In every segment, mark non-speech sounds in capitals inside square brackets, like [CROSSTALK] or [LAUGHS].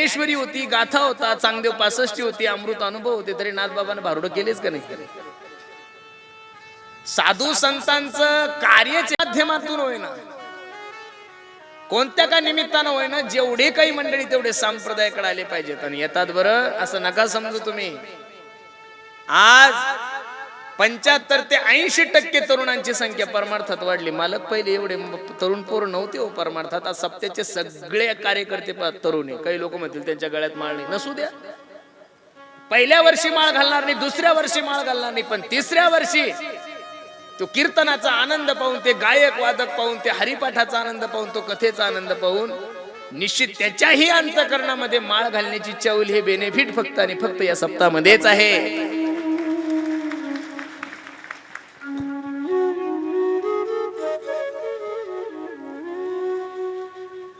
ईश्वरी होती गाथा होता चांगदेव पासष्टी होती अमृत अनुभव होते तरी नाथबाबाने भारुड केलेच का नाही साधू संतांचं कार्याच्या माध्यमातून होईना. कोणत्या का निमित्तानं होईना जेवढे काही मंडळी तेवढे संप्रदायाकडे आले पाहिजेत. आणि येतात बरं असं नका समजू तुम्ही. आज पंच्याहत्तर ते ऐंशी टक्के तरुणांची संख्या परमार्थात वाढली. मालक पहिले एवढे तरुण पोर नव्हते हो परमार्थात. आज सप्त्याचे सगळे कार्यकर्ते तरुण आहे. काही लोक म्हणतील त्यांच्या गळ्यात माळ नाही. नसू द्या. पहिल्या वर्षी माळ घालणार नाही दुसऱ्या वर्षी माळ घालणार नाही पण तिसऱ्या वर्षी तो कीर्तनाचा आनंद पाहून ते गायक वादक पाहून ते हरिपाठाचा आनंद पाहून तो कथेचा आनंद पाहून निश्चित त्याच्याही अंतकरणामध्ये माळ घालण्याची चौल हे बेनिफिट फक्त आणि फक्त या सप्ताहामध्येच आहे.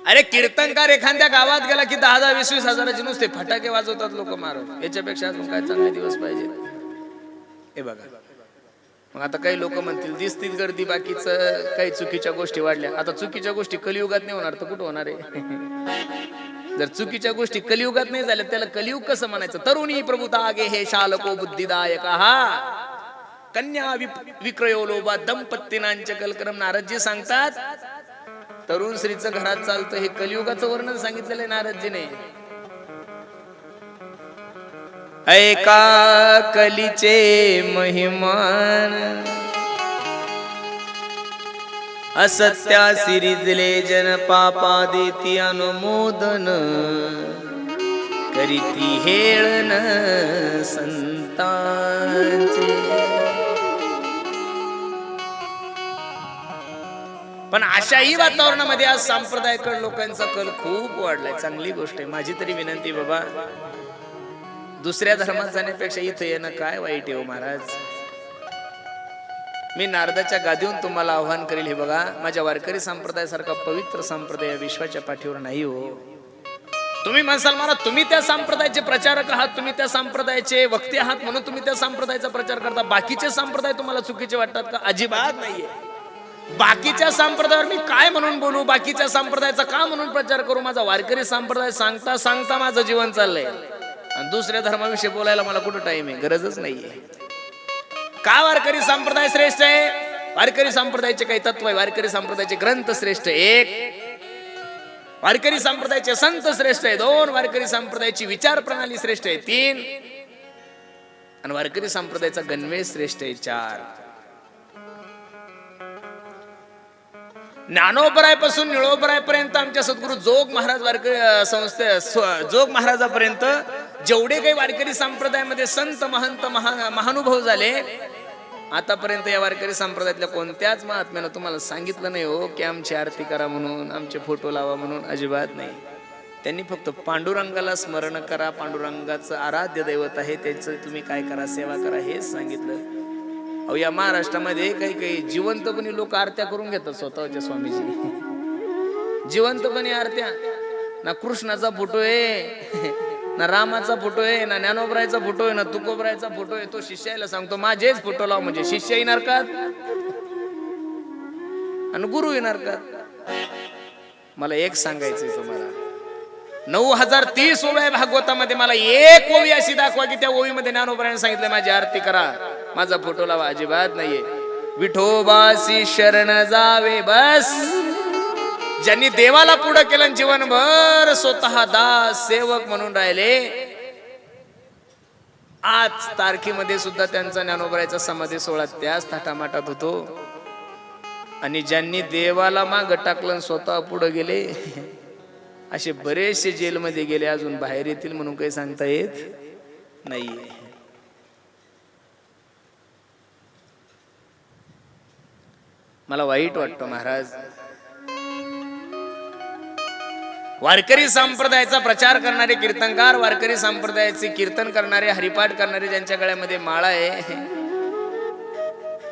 अरे कीर्तनकार एखाद्या गावात गेला की दहा दहा वीस वीस हजाराचे नुसते फटाके वाजवतात लोक मारून याच्यापेक्षा अजून काय चांगले दिवस पाहिजे? हे बघा. मग आता काही लोक म्हणतील दिसतील गर्दी बाकीच काही चुकीच्या गोष्टी वाढल्या. आता चुकीच्या गोष्टी कलियुगात नाही होणार तर कुठं होणार आहे? [LAUGHS] जर चुकीच्या गोष्टी कलियुगात नाही झाल्या त्याला कलियुग कसं म्हणायचं? तरुणी प्रभुता आगे हे शालको बुद्धिदायक हा कन्या विप- विक्रयो लोबा दंपत्तीनांचे कलकरम नारदजी सांगतात तरुण स्त्रीचं घरात चालतं हे कलियुगाचं वर्णन सांगितलेलं आहे नारदजीने. ऐका कलीचे महिमान. असत्या सिरिजले जन पापा देती अनुमोदन करीती हेळन संतांचे. पण अशाही वातावरणामध्ये आज सांप्रदायिक लोकांचा कल खूप वाढलाय. चांगली गोष्ट आहे. माझी तरी विनंती बाबा दुसऱ्या धर्मात जाण्यापेक्षा इथं येणं काय वाईट आहे हो महाराज? मी नारदाच्या गादीहून तुम्हाला आव्हान करेल. हे बघा माझ्या वारकरी संप्रदायासारखा पवित्र संप्रदाय विश्वाच्या पाठीवर नाही हो. तुम्ही म्हणसाल मला तुम्ही त्या संप्रदायाचे प्रचारक आहात तुम्ही त्या संप्रदायाचे वक्ते आहात म्हणून तुम्ही त्या संप्रदायाचा प्रचार करता. बाकीचे संप्रदाय तुम्हाला चुकीचे वाटतात का? अजिबात नाहीये. बाकीच्या संप्रदायावर मी काय म्हणून बोलू? बाकीच्या संप्रदायाचा का म्हणून प्रचार करू? माझा वारकरी संप्रदाय सांगता सांगता माझं जीवन चाललंय. आणि दुसऱ्या धर्माविषयी बोलायला मला कुठं टाइम आहे? गरजच नाहीये. का वारकरी संप्रदाय श्रेष्ठ आहे? वारकरी संप्रदायाचे काही तत्व आहे. वारकरी संप्रदायाचे ग्रंथ श्रेष्ठ एक. वारकरी संप्रदायाचे संत श्रेष्ठ आहे दोन. वारकरी संप्रदायाची विचार प्रणाली श्रेष्ठ आहे तीन. आणि वारकरी संप्रदायाचा गणवेश श्रेष्ठ आहे चार. ज्ञानोबरायपासून निळोबरायपर्यंत आमच्या सद्गुरू जोग महाराज वारकरी संस्थे स्व- जोग महाराजापर्यंत जेवढे काही वारकरी संप्रदायामध्ये संत महंत महा महानुभव झाले आतापर्यंत या वारकरी संप्रदायातल्या कोणत्याच महात्म्यानं तुम्हाला सांगितलं नाही हो की आमची आरती करा म्हणून आमचे फोटो लावा म्हणून अजिबात नाही. त्यांनी फक्त पांडुरंगाला स्मरण करा पांडुरंगाचं आराध्य दैवत आहे त्याचं तुम्ही काय करा सेवा करा हेच सांगितलं. अहो या महाराष्ट्रामध्ये काही काही जिवंतपणे लोक आरत्या करून घेतात स्वतःच्या स्वामीची जिवंतपणे आरत्या. ना कृष्णाचा फोटो आहे ना रामाचा फोटो आहे ना ज्ञानोबरायचा फोटो आहे ना तुकोबरायचा फोटो आहे तो शिष्याला सांगतो माझेच फोटो लाव म्हणजे शिष्य येणार का? आणि गुरु येणार का? मला एक सांगायचंय तुम्हाला. नऊ हजार तीस ओव्या आहे भागवतामध्ये मला एक ओवी अशी दाखवा की त्या ओवीमध्ये ज्ञानोबराने सांगितलं माझी आरती करा. माझा फोटो लावा अजिबात नाहीये. विठोबासी शरण जावे बस. ज्यांनी देवाला पुढं केलं आणि जीवनभर स्वतः दास सेवक म्हणून राहिले आज तारखेमध्ये सुद्धा त्यांचा ज्ञानोबरायचा समाधी सोहळा त्याच थाटामाटात होतो. आणि ज्यांनी देवाला माग टाकलं आणि स्वतः पुढे गेले असे बरेचसे जेलमध्ये गेले अजून बाहेर येतील म्हणून काही सांगता येत नाहीये. मला वाईट वाटतं महाराज. वारकरी संप्रदायाचा प्रचार करणारे कीर्तनकार वारकरी संप्रदायाचे कीर्तन करणारे हरिपाठ करणारे ज्यांच्या गळ्यामध्ये माळा आहे.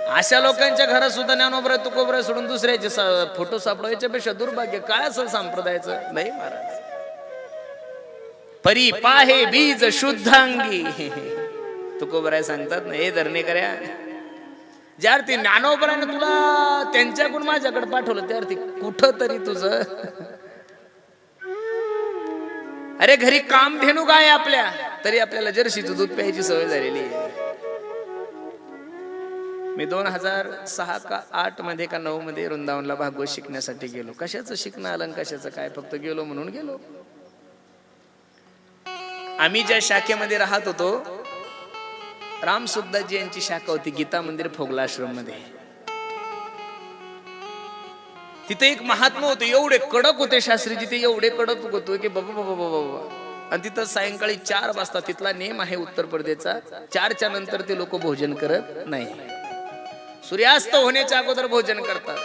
अशा लोकांच्या घरात सुद्धा ज्ञानोबरा तुकोबरा सोडून दुसऱ्याचे फोटो सापडायच्यापेक्षा दुर्भाग्य. काय असं संप्रदायाचं? नाही महाराज. परी पाहे बीज शुद्धांगी. तुकोबराय सांगतात ना हे धरणे कर्या. ज्या अर्थी ज्ञानोबराने तुला त्यांच्याकडून माझ्याकडे पाठवलं त्या अर्थी कुठं तरी तुझं. अरे घरी काम धेनू काय आपल्या तरी आपल्याला जर्शीचं दूध प्यायची सवय झालेली आहे. मी दोन हजार सहा का आठमध्ये का नऊ मध्ये वृंदावनला भागवत शिकण्यासाठी गेलो. कशाचं शिकणं आलं कशाचं काय? फक्त गेलो म्हणून गेलो. आम्ही ज्या शाखेमध्ये राहत होतो राम सुद्धाजी यांची शाखा होती गीता मंदिर फोगला आश्रममध्ये तिथे एक महात्मा होते एवढे कडक होते शास्त्री तिथे एवढे कडक होतो की बाबा बाबा बाबा बाबा. आणि तिथं सायंकाळी चार वाजता तिथला नेम आहे उत्तर प्रदेशचा चारच्या नंतर ते लोक भोजन करत नाही. सूर्यास्त होण्याच्या अगोदर भोजन करतात.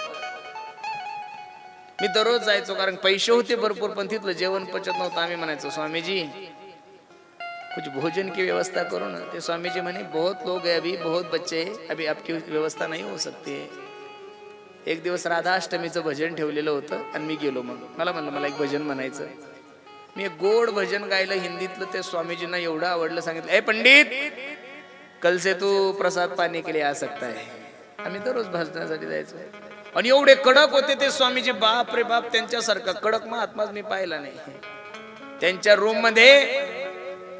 मी दररोज जायचो कारण पैसे होते भरपूर पण तिथलं जेवण पचत नव्हतं आम्ही म्हणायचो स्वामीजी कुछ भोजन की व्यवस्था करो ना। ते स्वामी जी म्हणे बहुत लोग है अभी बहुत बच्चे हैं अभी आपकी व्यवस्था नहीं हो सकती है। एक दिवस राधाष्टमीचं भजन ठेवलेलं होतं आणि मी गेलो मग. मला म्हणलं मला एक भजन म्हणायचं मी एक गोड भजन गायलं हिंदीतलं ते स्वामीजींना एवढं आवडलं सांगितलं ए पंडित कल से तू प्रसाद पाणी के लिए आ सकता है. आम्ही दररोज भजनासाठी जायचो. आणि एवढे कडक होते ते स्वामीजी बाप रे बाप त्यांच्यासारखा कडक महात्माच मी पाहिला नाही. त्यांच्या रूम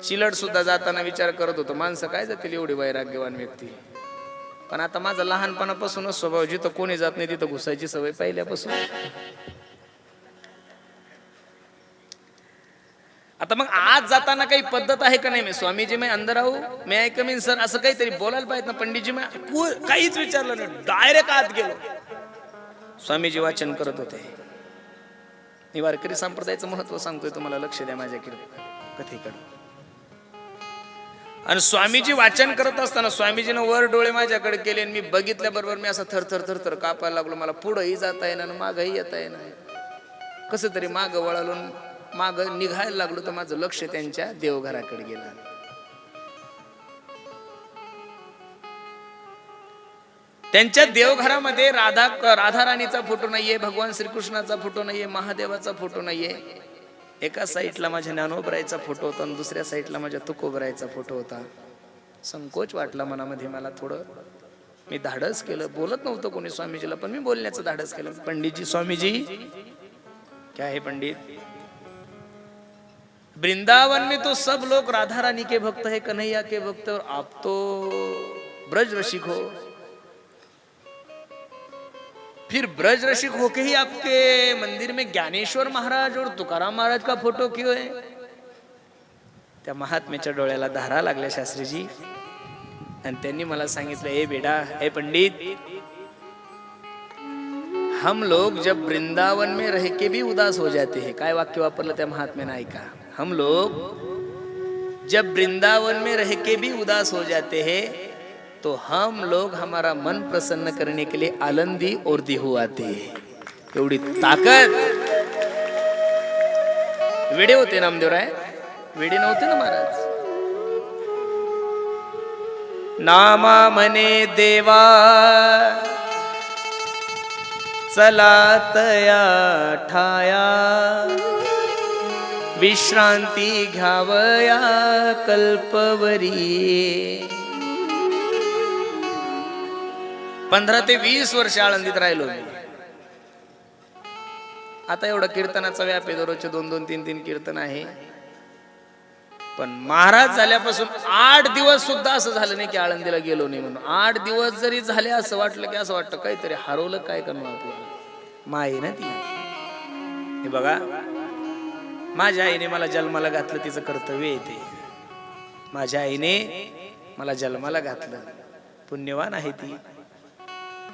चिलड सुद्धा जाताना विचार करत होतो माणसं काय जातील एवढी वैराग्यवान व्यक्ती? पण आता माझा लहानपणापासूनच स्वभाव जिथं कोणी जात नाही तिथं घुसायची सवय पहिल्यापासून. आता मग आज जाताना काही पद्धत आहे का नाही मी? स्वामीजी मी अंदर आहो मी आय कमीन सर असं काहीतरी बोलायला पाहिजे ना पंडितजी मी काहीच विचारलं नाही डायरेक्ट आत गेलो. स्वामीजी वाचन करत होते. मी वारकरी संप्रदायाचं महत्त्व सांगतोय तुम्हाला लक्ष द्या माझ्याकडे कथेकडे आणि स्वामीजी वाचन करत असताना स्वामीजीनं वर डोळे माझ्याकडे केले आणि मी बघितल्या बरोबर मी असं थर थर थर थर कापायला लागलो. मला पुढंही जाता येणार मागही येता येणार कसं तरी माग वळालून माग निघायला लागलो तर माझं लक्ष त्यांच्या देवघराकडे गेलं. त्यांच्या देवघरामध्ये राधा राधा राणीचा फोटो नाहीये भगवान श्रीकृष्णाचा फोटो नाहीये महादेवाचा फोटो नाहीये. एका साईडला माझ्या ज्ञानोबरायचा फोटो होता आणि दुसऱ्या साईडला माझ्या तुकोबरायचा फोटो होता. संकोच वाटला मनामध्ये मला थोडं. मी धाडस केलं. बोलत नव्हतं कोणी स्वामीजीला पण मी बोलण्याचं धाडस केलं. पंडितजी स्वामीजी. क्या है पंडित? वृंदावन में तो सब लोग राधा रानी के भक्त है कन्हैया के भक्त और आप तो ब्रज रसिक हो। फिर ब्रज रसिक होके ही आपके मंदिर में ज्ञानेश्वर महाराज और तुकाराम महाराज का फोटो क्यों है? त्या महात्म्याच्या डोळ्याला धारा लागल्या शास्त्रीजी. आणि त्यांनी मला सांगितलं हे बेटा हे पंडित हम लोग जब वृंदावन में रह के भी उदास हो जाते हैं. काय वाक्य वापरलं त्या महात्म्यानं ऐका. हम लोग जब वृंदावन में रह के भी उदास हो जाते हैं तो हम लोग हमारा मन प्रसन्न करने के लिए आलंदी और दिहू आते एवढी ताकद। वेडे होते नामदेवराय वेडे नव्हते ना महाराज? नामा मने देवा चला तया ठाया विश्रांती घ्यावया कल्पवरी। पंधरा ते वीस वर्ष आळंदीत राहिलो मी. आता एवढं कीर्तनाचा व्याप आहे दररोजचे दोन दोन तीन तीन कीर्तन आहे. पण महाराज झाल्यापासून आठ दिवस सुद्धा असं झालं नाही की आळंदीला गेलो नाही म्हणून. आठ दिवस जरी झाले असं वाटलं की असं वाटतं काहीतरी हरवलं काय करणार आपल्याला? माई ना ती. हे बघा माझ्या आईने मला जन्माला घातलं तिचं कर्तव्य येते माझ्या आईने मला जन्माला घातलं. पुण्यवान आहे ती.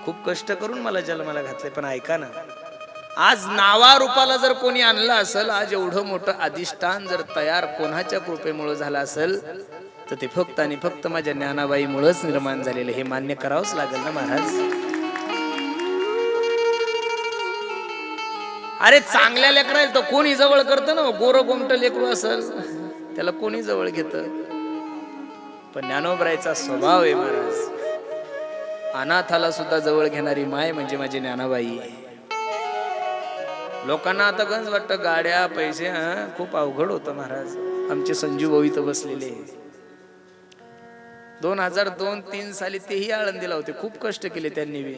खूप कष्ट करून मला जन्माला घातले पण ऐका ना. आज नावा रूपाला जर कोणी आणलं असेल आज एवढं मोठं अधिष्ठान जर तयार कोणाच्या कृपेमुळं झालं असेल तर ते फक्त आणि फक्त माझ्या ज्ञानाबाईमुळेच निर्माण झालेलं हे मान्य करावंच लागेल ना महाराज? अरे चांगल्या लेकरा तर कोणी जवळ करतं ना? गोर गोमट लेकरू असेल त्याला कोणी जवळ घेत? पण ज्ञानोबरायचा स्वभाव आहे महाराज. अनाथाला सुद्धा जवळ घेणारी माय म्हणजे माझी ज्ञानाबाई लोकांना आता गंज वाटतं गाड्या पैसे खूप अवघड होतं महाराज. आमचे संजू भाऊ इथं बसलेले. दोन हजार दोन तीन साली तेही आळंदीला होते. खूप कष्ट केले त्यांनी बी.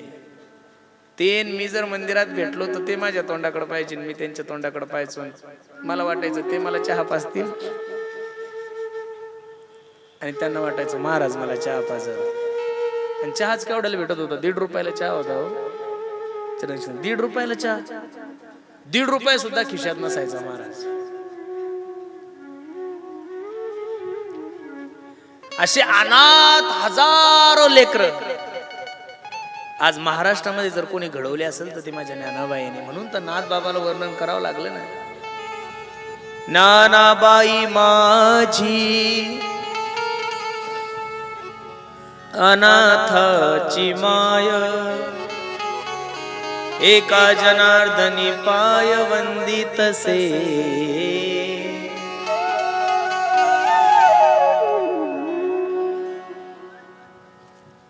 ते मी जर मंदिरात भेटलो तर ते माझ्या तोंडाकडे पाहिजे मी त्यांच्या तोंडाकडे पाहायचो. मला वाटायचं ते मला चहा पाजतील. आणि त्यांना वाटायचं महाराज मला चहा पाजल. आणि चहाच केवढ्याला भेटत होता? दीड रुपयाला चहा होता हो. चरण दीड रुपयाला चहा? दीड रुपये सुद्धा खिशात नसायचा महाराज. असे अनाथ हजारो लेकर आज महाराष्ट्रामध्ये जर कोणी घडवले असेल तर ते माझ्या ज्ञानाबाईने म्हणून तर नाथ बाबाला वर्णन करावं लागलं ना. नानाबाई माझी अनाथाची माय। एका जनार्दनी पाय वंदितसे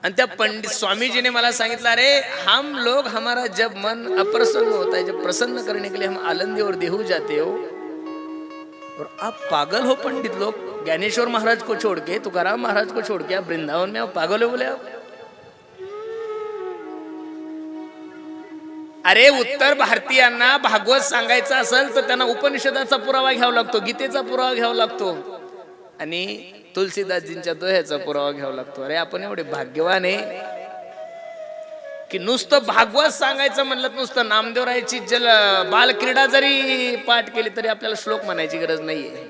आणि त्या पंडित स्वामीजीने मला सांगितलं अरे हम लोग हमारा जब मन अप्रसन्न होता है जब प्रसन्न करने के लिए हम आलंदी और देहू जाते हो और आप पागल हो पंडित लोग। ज्ञानेश्वर महाराज को छोड़ के तुकाराम महाराज को छोड़ के आप वृंदावन में आप पागल हो बोले आप। अरे उत्तर भारतीयांना भागवत सांगायचं असेल तर त्यांना उपनिषदाचा पुरावा घ्यावा लागतो गीतेचा पुरावा घ्यावा लागतो. आणि तुलसीदासजींच्या दोह्याचा पुरावा घ्यावा लागतो. अरे आपण एवढे भाग्यवान आहे. की नुसतं भागवत सांगायचं म्हणलं तर नुसतं नामदेवरायची जल बालक्रीडा जरी पाठ केली तरी आपल्याला श्लोक म्हणायची गरज नाहीये.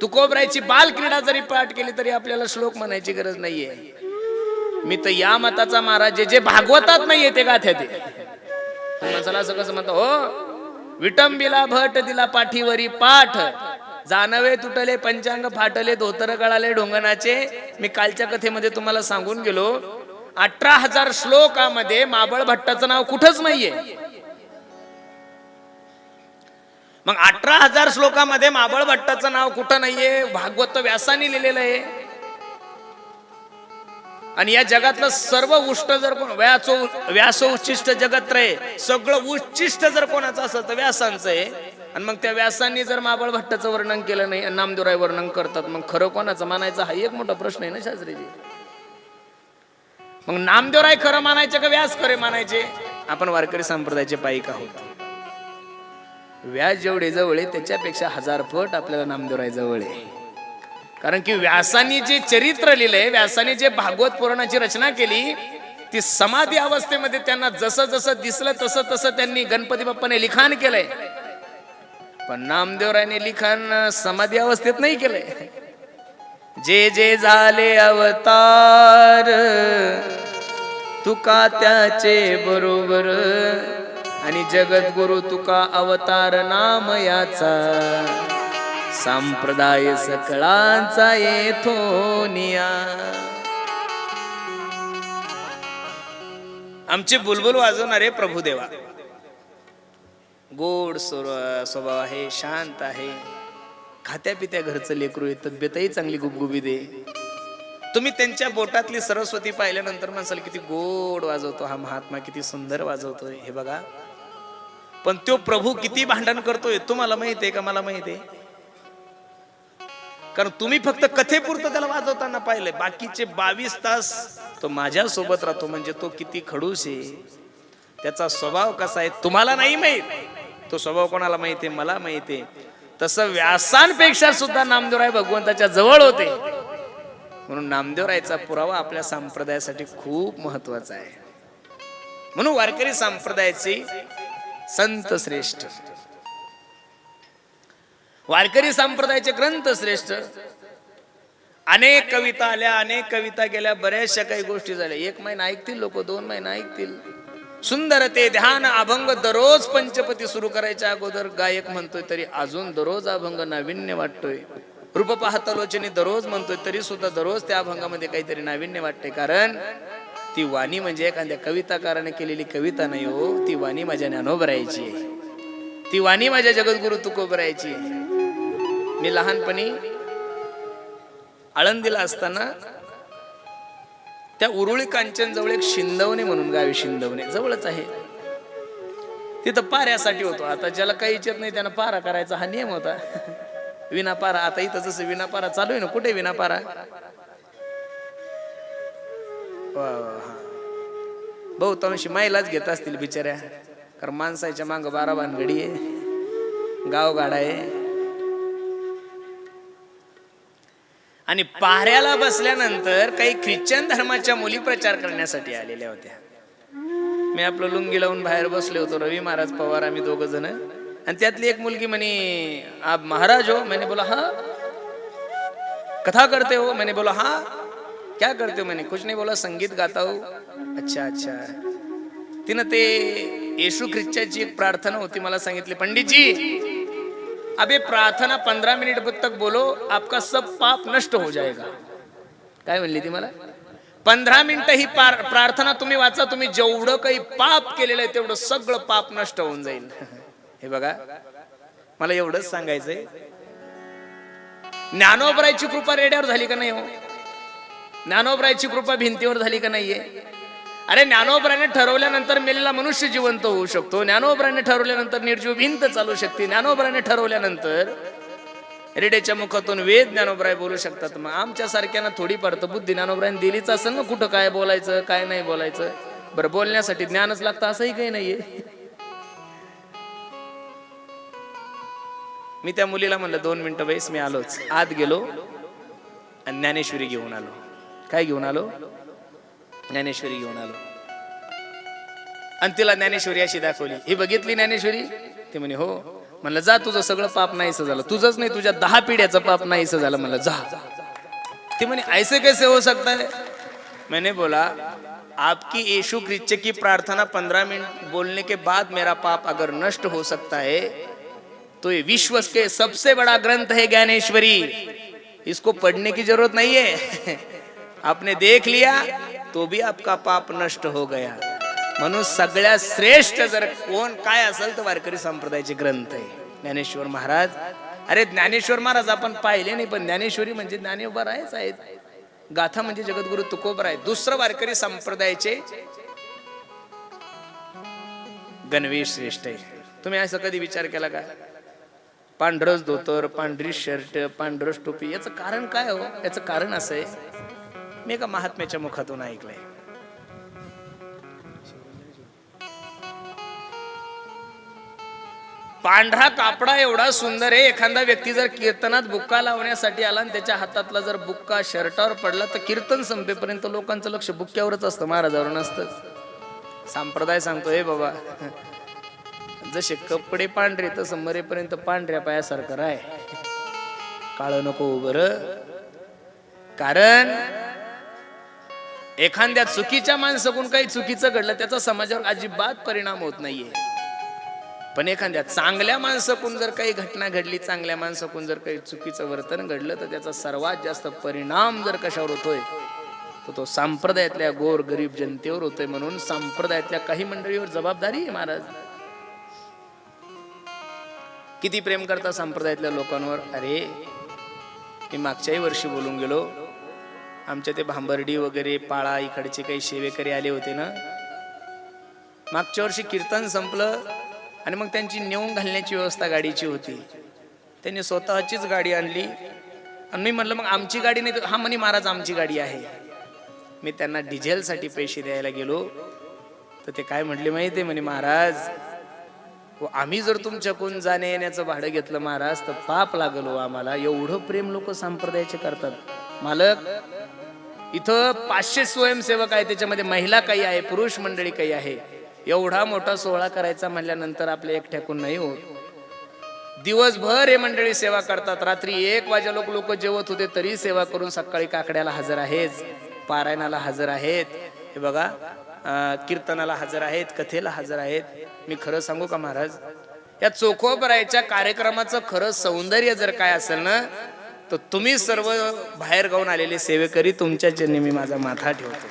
तुकोबरायची बालक्रीडा जरी पाठ केली तरी आपल्याला श्लोक म्हणायची गरज नाहीये. मी तर या मताचा महाराज जे जे भागवतात नाहीये ते गाथ्या ते माणसाला असं कसं म्हणतो हो विटंबिला भट दिला पाठीवरी पाठ. जानवे तुटले पंचांग फाटले धोतर गळाले ढोंगणाचे. मी कालच्या कथेमध्ये तुम्हाला सांगून गेलो अठरा हजार श्लोकामध्ये माबळ भट्टाचं नाव कुठंच नाहीये. मग अठरा हजार श्लोकामध्ये माबळ भट्टाचं नाव कुठं नाहीये? भागवत व्यासाने लिहिलेलं आहे. आणि या जगातलं सर्व उष्ट जर कोण व्यास व्यास उच्चिष्ट जगत रे सगळं उच्चिष्ट जर कोणाचं असेल तर व्यासांचं आहे. आणि मग त्या व्यासांनी जर माबळ भट्टाचं वर्णन केलं नाही नामदुराय वर्णन करतात मग खरं कोणाचं? मानायचं हा एक मोठा प्रश्न आहे ना शास्त्रीजी? मग नामदेवराय खरं मानायचे का व्यास खरे मानायचे? आपण वारकरी संप्रदायाचे पायिक आहोत. व्यास जेवढे जवळ आहे त्याच्यापेक्षा हजार पट आपल्याला नामदेवराय जवळ आहे. कारण की व्यासानी जे चरित्र लिहिलंय व्यासाने जे भागवत पुराणाची रचना केली ती समाधी अवस्थेमध्ये त्यांना जसं जसं दिसलं तसं तसं त्यांनी गणपती बाप्पाने लिखाण केलंय. पण नामदेवरायने लिखाण समाधी अवस्थेत नाही केलंय. जे जे झाले अवतार तुका त्याचे बरोबर. आणि जगद्गुरु तुका अवतार नाम याचा. संप्रदाय सकळांचा येथोनिया आमचे बुलबुल वाजवणारे प्रभुदेवा. गोड स्वभाव आहे शांत आहे. खात्या पित्या घरचं लेकरू आहे तब्येतही चांगली गुबगुबी दे तुम्ही त्यांच्या बोटातली सरस्वती पाहिल्यानंतर म्हणसाल किती गोड वाजवतो हा महात्मा किती सुंदर वाजवतोय. हे बघा. पण तो प्रभू किती भांडण करतोय तुम्हाला माहीत आहे का? मला माहीत आहे. कारण तुम्ही फक्त कथेपुरतं त्याला वाजवताना पाहिलंय. बाकीचे बावीस तास तो माझ्या सोबत राहतो म्हणजे तो किती खडूस आहे. त्याचा स्वभाव कसा आहे तुम्हाला नाही माहीत. तो स्वभाव कोणाला माहिती आहे? मला माहिती आहे. तसं व्यासांपेक्षा सुद्धा नामदेवराय भगवंताच्या जवळ होते. म्हणून नामदेवरायचा पुरावा आपल्या संप्रदायासाठी खूप महत्त्वाचा आहे. म्हणून वारकरी संप्रदायाची संत श्रेष्ठ. वारकरी संप्रदायाचे ग्रंथ श्रेष्ठ. अनेक कविता आल्या अनेक कविता गेल्या बऱ्याचशा काही गोष्टी झाल्या. एक महिना ऐकतील लोक दोन महिना ऐकतील. सुंदर ते ध्यान अभंग दररोज पंचपती सुरू करायच्या अगोदर गायक म्हणतोय तरी अजून दररोज अभंग नाविन्य वाटतोय. रूप पाहतलोचनी दररोज म्हणतोय तरी सुद्धा दररोज त्या अभंगामध्ये काहीतरी नाविन्य वाटते कारण ती वाणी म्हणजे एखाद्या कविताकाराने केलेली कविता नाही हो ती वाणी माझ्या ज्ञानोबरायची आहे. ती वाणी माझ्या जगद्गुरु तुकोबरायची आहे. मी लहानपणी आळंदीला असताना त्या उरुळी कांचन जवळ एक शिंदवणे म्हणून गावी शिंदवणे जवळच आहे. तिथं पाऱ्यासाठी होतो. आता ज्याला काही इच्छित नाही त्यानं पारा करायचा हा नियम होता. विनापारा आता इथं जसं विनापारा चालू आहे ना कुठे विनापारा? वा वा हा. बहुतांशी माईलाच घेत असतील बिचाऱ्या. कारण माणसाच्या मांग बारा भानगडी आहे. गावगाडा आहे. आणि पाऱ्याला बसल्यानंतर काही ख्रिश्चन धर्माच्या मुली प्रचार करण्यासाठी आलेल्या होत्या. मी आपलं लुंगी लावून बाहेर बसले होतो. रवी महाराज पवार आम्ही दोघ जण. आणि त्यातली एक मुलगी म्हणे आप महाराज हो. मैंने बोला हा. कथा करते हो? मैंने बोला हा. क्या करते हो? मैंने कुछ नहीं बोला. संगीत गाता हो. अच्छा अच्छा. तिनं ते येशू ख्रिश्चाची एक प्रार्थना होती मला सांगितली पंडितजी अभी प्रार्थना पंधरा मिनिट तक बोलो आपका सब पाप नष्ट हो जाएगा। काय म्हणली ती मला? पंधरा मिनिटं ही प्रार्थना तुम्ही वाचा तुम्ही जेवढं काही पाप केलेलं आहे तेवढं सगळं पाप नष्ट होऊन जाईल. [LAUGHS] हे बघा मला एवढंच सांगायचंय. ज्ञानोबरायची कृपा रेड्यावर झाली का नाही हो? ज्ञानोबरायची कृपा भिंतीवर झाली का नाहीये? अरे ज्ञानोबराने ठरवल्यानंतर मेलेला मनुष्य जिवंत होऊ शकतो. ज्ञानोबराने ठरवल्यानंतर निर्जीव भिंत चालू शकते. ज्ञानोबराने ठरवल्यानंतर रेडेच्या मुखातून वेद ज्ञानोबराय बोलू शकतात. मग आमच्या सारख्यांना थोडी पडतं बुद्धी ज्ञानोबरायने दिलीच असेल ना कुठं काय बोलायचं काय नाही बोलायचं. बरं बोलण्यासाठी ज्ञानच लागतं असंही काही नाहीये. मी त्या मुलीला म्हणलं दोन मिनिटं बैस मी आलोच. आत गेलो आणि ज्ञानेश्वरी घेऊन आलो. काय घेऊन आलो? ज्ञानेश्वरी घेऊन आलो. आणि तिला ज्ञानेश्वरी अशी दाखवली. ही बघितली ज्ञानेश्वरी? ते म्हणे हो. म्हणलं जा तुझं सगळं पाप नाहीस झालं. तुझंच नाही तुझ्या दहा पिढ्याचं पाप नाहीस झालं. म्हणलं जा. ते म्हणे ऐसे कैसे हो सकता है? मैंने बोला आपकी यीशु क्रिश्च की प्रार्थना पंद्रह मिनट बोलने के बाद मेरा पाप अगर नष्ट हो सकता है तो ये विश्व के सबसे बड़ा ग्रंथ है ज्ञानेश्वरी। इसको पढ़ने की जरूरत नहीं है। [LAUGHS] आपने देख लिया तो भी आपका पाप नष्ट हो गया. म्हणून सगळ्यात श्रेष्ठ जर कोण काय असेल तर वारकरी संप्रदायाचे ग्रंथ आहे. ज्ञानेश्वर महाराज. अरे ज्ञानेश्वर महाराज आपण पाहिले नाही पण ज्ञानेश्वरी म्हणजे ज्ञानेश्वर आहेच आहेत गाथा म्हणजे जगद्गुरु तुकोबर आहे. दुसरं वारकरी संप्रदायाचे गणवेश श्रेष्ठ आहे. तुम्ही असं कधी विचार केला का? पांढरच धोतर पांढरी शर्ट पांढरस टोपी. याचं कारण काय हो? याचं कारण असं आहे. मी एका महात्म्याच्या मुखातून ऐकलंय. पांढरा कापडा एवढा सुंदर आहे एखादा व्यक्ती जर कीर्तनात बुक्का लावण्यासाठी आला आणि त्याच्या हातातला जर बुक्का शर्टावर पडला तर कीर्तन संपेपर्यंत लोकांचं लक्ष बुक्क्यावरच असतं महाराजावर नसतं संप्रदाय हे बाबा जसे कपडे पांढरे तसं मरेपर्यंत पांढऱ्या पायासारखं राय. काळ नको उभं कारण एखाद्या चुकीच्या माणसाकडून काही चुकीचं घडलं त्याचा समाजावर अजिबात परिणाम होत नाहीये. पण एखाद्या चांगल्या माणसाकडून जर काही घटना घडली चांगल्या माणसाकडून जर काही चुकीचं वर्तन घडलं तर त्याचा सर्वात जास्त परिणाम जर कशावर होतोय तर तो संप्रदायातल्या गोर गरीब जनतेवर होतोय म्हणून संप्रदायातल्या काही मंडळीवर जबाबदारी आहे महाराज. किती प्रेम करता संप्रदायातल्या लोकांवर? अरे मी मागच्याही वर्षी बोलून गेलो आमच्या ते भांबर्डी वगैरे पाळा इकडचे काही सेवेकरी आले होते ना. मागच्या वर्षी कीर्तन संपलं आणि मग त्यांची नेऊन घालण्याची व्यवस्था गाडीची होती. त्यांनी स्वतःचीच गाडी आणली. आणि मी म्हटलं मग आमची गाडी नाही तर हा म्हणे महाराज आमची गाडी आहे. मी त्यांना डिझेलसाठी पैसे द्यायला गेलो. तर ते काय म्हटले माहिती म्हणे महाराज व आम्ही जर तुमच्याकडून जाण्या येण्याचं भाडं घेतलं महाराज तर पाप लागलो हो आम्हाला. एवढं प्रेम लोक संप्रदायाचे करतात. मालक इथं पाचशे स्वयंसेवक आहे त्याच्यामध्ये महिला काही आहे पुरुष मंडळी काही आहे. एवढा मोठा सोहळा करायचा म्हणल्यानंतर एक ठेकूण नाही होत. दिवसभर हे मंडळी सेवा करतात. रात्री एक वाजा लोक लोक जेवत होते तरी सेवा करून सकाळी काकड्याला हजर आहेत पारायणाला हजर आहेत. हे बघा कीर्तनाला हजर आहेत कथेला हजर आहेत. मी खरं सांगू का महाराज? या चोखोबरायच्या कार्यक्रमाचं खरं सौंदर्य जर काय असेल ना तर तुम्ही सर्व बाहेर गाऊन आलेले सेवेकरी तुमच्या चरणी मी माझा माथा ठेवतो.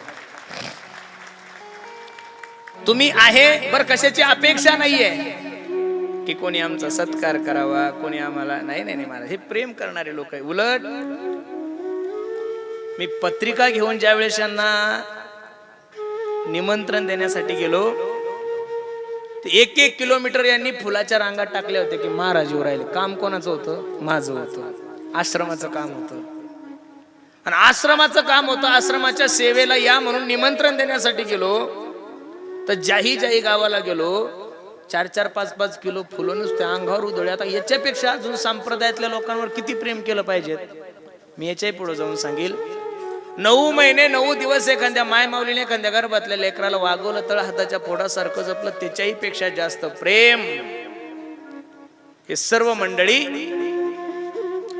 तुम्ही आहे बर कशाची अपेक्षा नाहीये? की कोणी आमचा सत्कार करावा कोणी आम्हाला नाही नाही नाही मला हे प्रेम करणारे लोक आहे. उलट मी पत्रिका घेऊन ज्या वेळेस यांना निमंत्रण देण्यासाठी गेलो एक एक किलोमीटर यांनी फुलाच्या रांगात टाकल्या होत्या की महाराज राहिले. काम कोणाचं होतं? माझं होतं. आश्रमाचं काम होतं. आणि आश्रमाचं काम होतं आश्रमाच्या सेवेला या म्हणून निमंत्रण देण्यासाठी गेलो. तर ज्याही ज्याही गावाला गेलो. चार चार पाच पाच किलो फुलं नुसते अंगावर उधळले. आता याच्यापेक्षा अजून संप्रदायातल्या लोकांवर किती प्रेम केलं पाहिजे? मी याच्याही पुढे जाऊन सांगेल. नऊ महिने नऊ दिवस एखाद्या माय माऊलीने एखाद्या गर्भातल्या लेकराला वागवलं तळ हाताच्या फोडासारखं जपलं त्याच्याही पेक्षा जास्त प्रेम. हे सर्व मंडळी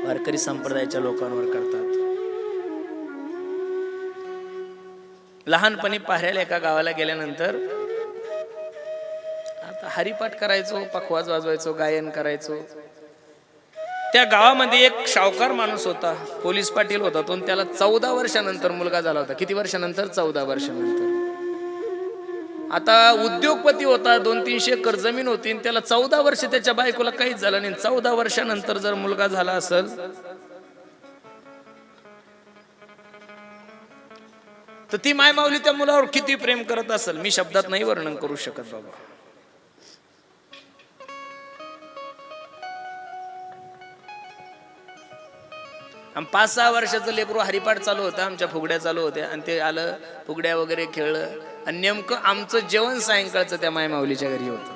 वारकरी संप्रदायाच्या लोकांवर करतात. लहानपणी पाहऱ्याला एका गावाला गेल्यानंतर आता हरिपाठ करायचो पखवाज वाजवायचो गायन करायचो. त्या गावामध्ये एक शावकार माणूस होता पोलीस पाटील होता तो त्याला चौदा वर्षानंतर मुलगा झाला होता. किती वर्षानंतर? चौदा वर्षानंतर. आता उद्योगपती होता दोन तीनशे एकर जमीन होती आणि त्याला चौदा वर्ष त्याच्या बायकोला काहीच झालं नाही. चौदा वर्षानंतर जर मुलगा झाला असेल तर ती माय माऊली त्या मुलावर किती प्रेम करत असेल? मी शब्दात नाही वर्णन करू शकत बाबा. आणि पाच सहा वर्षाचं लेकरू हरिपाठ चालू होतं आमच्या फुगड्या चालू होत्या. आणि ते आलं फुगड्या वगैरे खेळलं. आणि नेमकं आमचं जेवण सायंकाळचं त्या माय माऊलीच्या घरी होतं.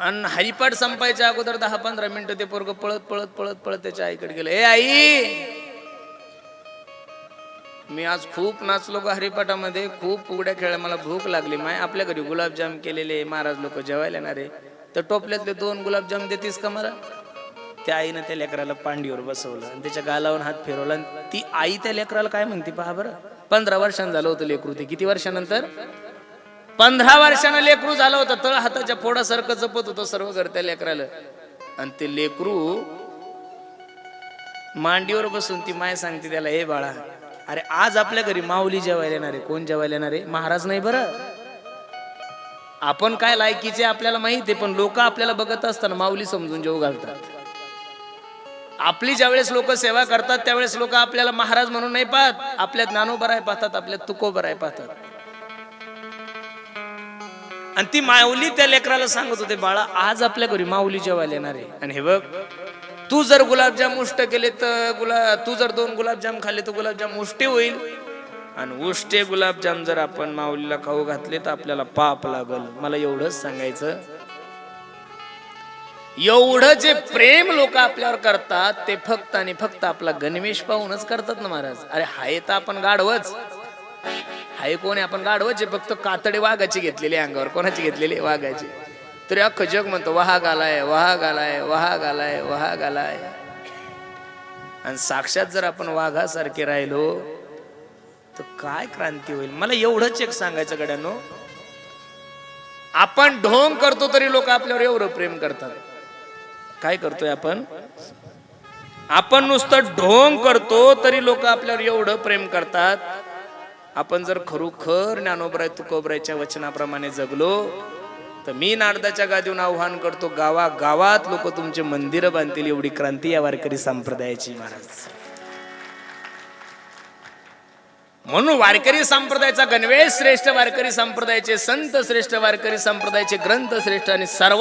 आणि हरिपाठ संपायच्या अगोदर दहा पंधरा मिनिटं ते पोरग पळत पळत पळत पळत त्याच्या आईकडे गेलं. ए आई! मी आज खूप नाचलो का हरिपाठामध्ये खूप उघड्या खेळा मला भूक लागली. माय आपल्या घरी गुलाबजाम केलेले महाराज लोक जेवायला येणार आहे. तर टोपल्यातले दोन गुलाबजाम देतीस का मला? त्या आईनं त्या लेकराला पांडीवर बसवलं आणि त्याच्या गालावर हात फिरवला आणि ती आई त्या लेकराला काय म्हणते पहा बरं? पंधरा वर्षांनी झालं होतं लेकरू ते. किती वर्षानंतर? पंधरा वर्षानं लेकरू झालं होतं. तळ हाताच्या फोडासारखं जपत होतं सर्व घर त्या लेकराला. आणि ते लेकरू मांडीवर बसून ती माय सांगते त्याला हे बाळा अरे आज आपल्या घरी माऊली जेवायला येणार आहे. कोण जेवायला येणार आहे? महाराज नाही बरं? आपण काय लायकीचे आपल्याला माहीत आहे पण लोक आपल्याला बघत असताना माऊली समजून जेव घालतात. आपली ज्यावेळेस लोक सेवा करतात त्यावेळेस लोक आपल्याला महाराज म्हणून नाही पाहत. आपल्या ज्ञानोबराय पाहतात आपल्या तुकोबराय पाहतात. आणि ती माऊली त्या लेकराला सांगत होते बाळा आज आपल्या घरी माऊली जेवायला येणार आहे. आणि हे बघ तू जर गुलाबजाम उष्ट केले तर गुला तू जर दोन गुलाबजाम खाल्ले तर गुलाबजाम उष्टे होईल. आणि उष्टे गुलाबजाम जर आपण माऊलीला खाऊ घातले तर आपल्याला पाप लागल. मला एवढंच सांगायचं. एवढं जे प्रेम लोक आपल्यावर करतात ते फक्त आणि फक्त आपला गणवेश पाहूनच करतात ना महाराज. अरे हाय तर आपण गाढवच. हाय कोण आहे? आपण गाढवच आहे. फक्त कातडे वाघाची घेतलेली अंगावर. कोणाची घेतलेली वाघाची. तरी अख्खं जग म्हणतो वाहाग आलाय वाहाग आलाय वाहाग आलाय वाहाग आलाय. आणि साक्षात जर आपण वाघासारखे राहिलो तर काय क्रांती होईल? मला एवढंच एक सांगायचं गड्यानो. आपण ढोंग करतो तरी लोक आपल्यावर एवढं प्रेम करतात. काय करतोय आपण? आपण नुसतं ढोंग करतो तरी लोक आपल्यावर एवढं प्रेम करतात. आपण जर खरोखर ज्ञानोबराय तुकोबरायच्या वचनाप्रमाणे जगलो तर मी नारदाच्या गादीहून आव्हान करतो गावा गावात लोक तुमचे मंदिर बांधतील एवढी क्रांती या वारकरी संप्रदायाची महाराज. म्हणून वारकरी संप्रदायाचा गणवेश श्रेष्ठ वारकरी संप्रदायाचे संत श्रेष्ठ वारकरी संप्रदायाचे ग्रंथ श्रेष्ठ आणि सर्वात